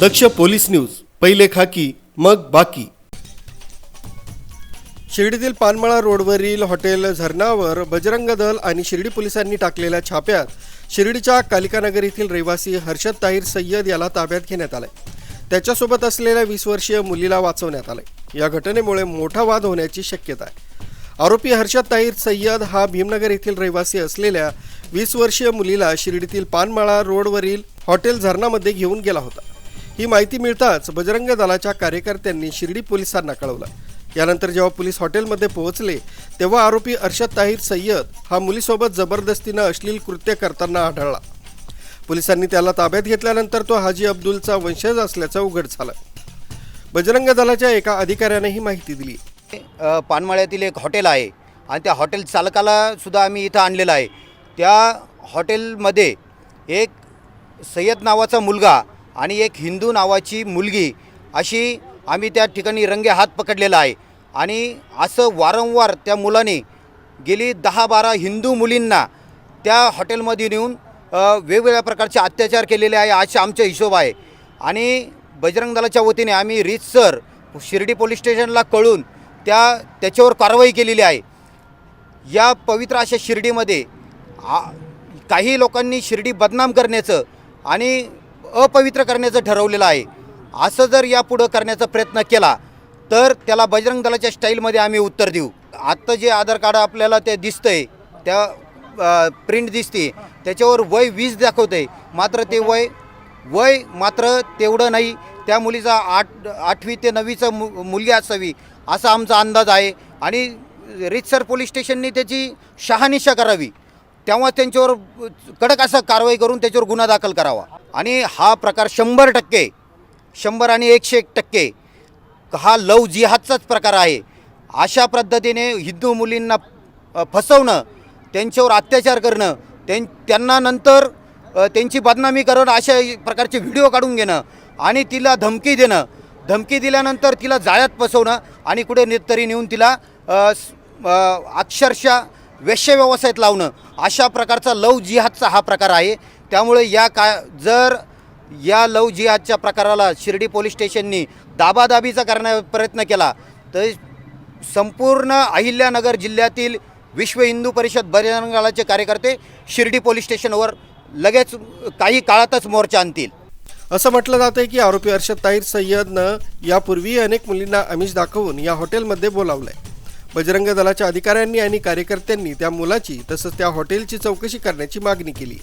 दक्ष police news पहिले खाकी मग बाकी. शिर्डीतील पानमळा रोडवरील हॉटेल झरणावर बजरंग दल आणि शिर्डी पोलिसांनी टाकलेल्या छाप्यात शिर्डीच्या कालिकानगर येथील रहिवासी हर्षद ताहीर सय्यद याला ताब्यात घेण्यात आलाय. त्याच्यासोबत असलेल्या वीस वर्षीय मुलीला वाचवण्यात आलंय. या घटनेमुळे मोठा वाद होण्याची शक्यता आहे. आरोपी हर्षद ताहीर सय्यद हा भीमनगर येथील रहिवासी असलेल्या वीस वर्षीय मुलीला शिर्डीतील पानमाळा रोडवरील हॉटेल झरणामध्ये घेऊन गेला होता. ही माहिती मिळताच बजरंग दलाच्या कार्यकर्त्यांनी शिर्डी पोलिसांना कळवलं. यानंतर जेव्हा पोलीस हॉटेलमध्ये पोहोचले तेव्हा आरोपी अर्शद ताहीर सय्यद हा मुलीसोबत जबरदस्तीनं अश्लील कृत्य करताना आढळला. पोलिसांनी त्याला ताब्यात घेतल्यानंतर तो हाजी अब्दुलचा वंशज असल्याचं उघड झालं. बजरंग दलाच्या एका अधिकाऱ्याने ही माहिती दिली. पानमाळ्यातील एक हॉटेल आहे आणि त्या हॉटेल चालकाला सुद्धा आम्ही इथं आणलेलं आहे. त्या हॉटेलमध्ये एक सय्यद नावाचा मुलगा आणि एक हिंदू नावाची मुलगी अशी आम्ही त्या ठिकाणी रंगे हात पकडलेला आहे. आणि असं वारंवार त्या मुलाने गेली दहा बारा हिंदू मुलींना त्या हॉटेलमध्ये नेऊन वेगवेगळ्या प्रकारचे अत्याचार केलेले आहे असे आमचा हिशोब आहे. आणि बजरंग दलाच्या वतीने आम्ही रीतसर शिर्डी पोलीस स्टेशनला कळून त्या त्याच्यावर कारवाई केलेली आहे. या पवित्र अशा शिर्डीमध्ये आ काही लोकांनी शिर्डी बदनाम करण्याचं आणि अपवित्र करण्याचं ठरवलेलं आहे. असं जर यापुढं करण्याचा प्रयत्न केला तर त्याला बजरंग दलाच्या स्टाईलमध्ये आम्ही उत्तर देऊ. आत्ता जे आधार कार्ड आपल्याला ते दिसतंय त्या प्रिंट दिसते त्याच्यावर वय वीस दाखवतं आहे मात्र ते वय वय मात्र तेवढं नाही. त्या मुलीचा आठ आठवी ते नववीचं मु मुलगी असावी असा आमचा अंदाज आहे. आणि रितसर पोलीस स्टेशनने त्याची शहानिशा करावी. तेव्हा त्यांच्यावर कडक असं कारवाई करून त्याच्यावर गुन्हा दाखल करावा. आणि हा प्रकार शंभर टक्के शंभर आणि एकशे एक टक्के हा लव जिहादचाच प्रकार आहे. अशा पद्धतीने हिंदू मुलींना फसवणं त्यांच्यावर अत्याचार करणं त्यां त्यांना नंतर त्यांची बदनामी करणं अशा प्रकारचे व्हिडिओ काढून घेणं आणि तिला धमकी देणं. धमकी दिल्यानंतर तिला जाळ्यात फसवणं आणि कुठे तरी नेऊन तिला अक्षरशः वेश्य व्यवसायात लावणं अशा प्रकारचा लव जिहादचा हा प्रकार आहे. त्यामुळे या का जर या लव जिहादच्या प्रकाराला शिर्डी पोलीस स्टेशननी दाबादाबीचा करण्या प्रयत्न केला तर संपूर्ण अहिल्यानगर जिल्ह्यातील विश्व हिंदू परिषद बजरंगाचे कार्यकर्ते शिर्डी पोलीस स्टेशनवर लगेच काही काळातच मोर्चा आणतील. असं म्हटलं जातंय की आरोपी अर्षद ताहीर सय्यदनं यापूर्वी अनेक मुलींना आमिष दाखवून या हॉटेलमध्ये बोलावलंय. बजरंग दलाच्या अधिकाऱ्यांनी आणि कार्यकर्त्यांनी त्या मुलाची तसंच त्या हॉटेलची चौकशी करण्याची मागणी केली.